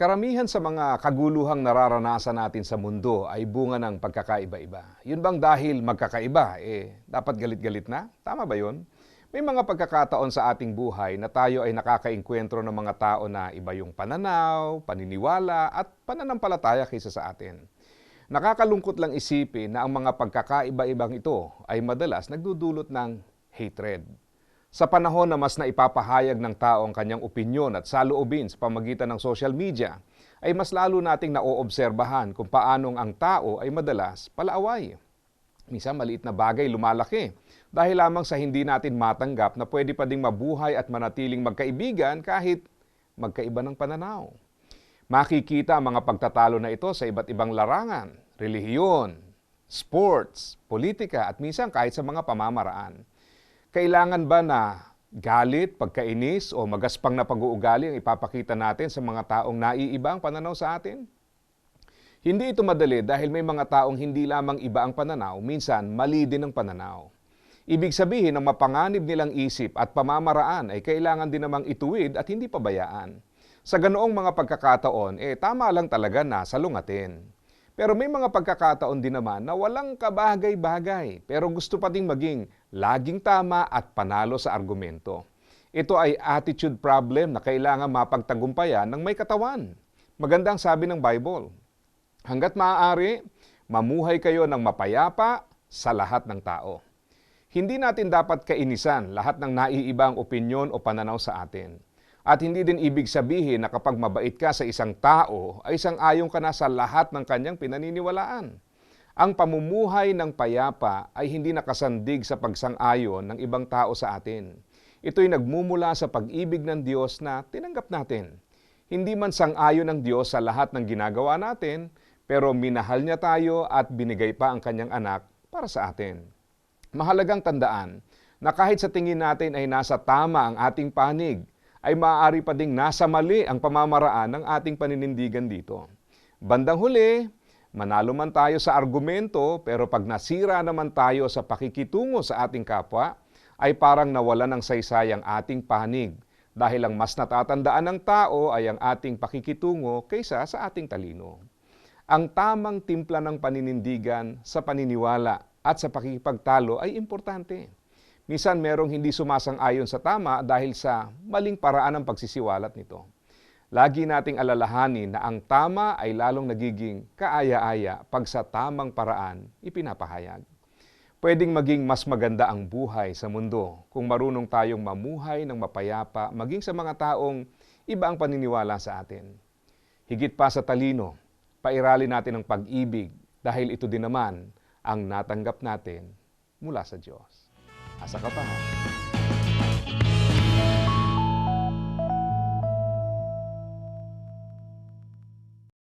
Karamihan sa mga kaguluhang nararanasan natin sa mundo ay bunga ng pagkakaiba-iba. Yun bang dahil magkakaiba, eh, dapat galit-galit na? Tama ba yun? May mga pagkakataon sa ating buhay na tayo ay nakakainkwentro ng mga tao na iba yung pananaw, paniniwala at pananampalataya kaysa sa atin. Nakakalungkot lang isipin na ang mga pagkakaiba-ibang ito ay madalas nagdudulot ng hatred. Sa panahon na mas naipapahayag ng tao ang kanyang opinyon at saloobin sa pamagitan ng social media, ay mas lalo nating naoobserbahan kung paanong ang tao ay madalas palaaway. Minsan maliit na bagay lumalaki dahil lamang sa hindi natin matanggap na pwede pa ding mabuhay at manatiling magkaibigan kahit magkaiba ng pananaw. Makikita ang mga pagtatalo na ito sa iba't ibang larangan, relihiyon, sports, politika at minsan kahit sa mga pamamaraan. Kailangan ba na galit, pagkainis o magaspang na pag-uugali ang ipapakita natin sa mga taong naiiba ang pananaw sa atin? Hindi ito madali dahil may mga taong hindi lamang iba ang pananaw, minsan mali din ang pananaw. Ibig sabihin ang mapanganib nilang isip at pamamaraan ay kailangan din namang ituwid at hindi pabayaan. Sa ganoong mga pagkakataon, eh tama lang talaga na salungatin. Pero may mga pagkakataon din naman na walang kabagay-bagay pero gusto pa ding maging laging tama at panalo sa argumento. Ito ay attitude problem na kailangan mapagtagumpayan ng may katawan. Magandang sabi ng Bible, hanggat maaari, mamuhay kayo ng mapayapa sa lahat ng tao. Hindi natin dapat kainisan lahat ng naiibang opinyon o pananaw sa atin. At hindi din ibig sabihin na kapag mabait ka sa isang tao, ay isang ayon ka na sa lahat ng kanyang pinaniniwalaan. Ang pamumuhay ng payapa ay hindi nakasandig sa pagsang-ayon ng ibang tao sa atin. Ito'y nagmumula sa pag-ibig ng Diyos na tinanggap natin. Hindi man sang-ayon ng Diyos sa lahat ng ginagawa natin, pero minahal niya tayo at binigay pa ang kanyang anak para sa atin. Mahalagang tandaan na kahit sa tingin natin ay nasa tama ang ating panig, ay maaari pa ding nasa mali ang pamamaraan ng ating paninindigan dito. Bandang huli, manalo man tayo sa argumento pero pag nasira naman tayo sa pakikitungo sa ating kapwa, ay parang nawala ng saysay ang ating panig dahil ang mas natatandaan ng tao ay ang ating pakikitungo kaysa sa ating talino. Ang tamang timpla ng paninindigan sa paniniwala at sa pakikipagtalo ay importante. Minsan merong hindi sumasang-ayon sa tama dahil sa maling paraan ng pagsisiwalat nito. Lagi nating alalahanin na ang tama ay lalong nagiging kaaya-aya pag sa tamang paraan ipinapahayag. Pwedeng maging mas maganda ang buhay sa mundo kung marunong tayong mamuhay ng mapayapa maging sa mga taong iba ang paniniwala sa atin. Higit pa sa talino, pairali natin ang pag-ibig dahil ito din naman ang natanggap natin mula sa Diyos. Asa ka pa ha?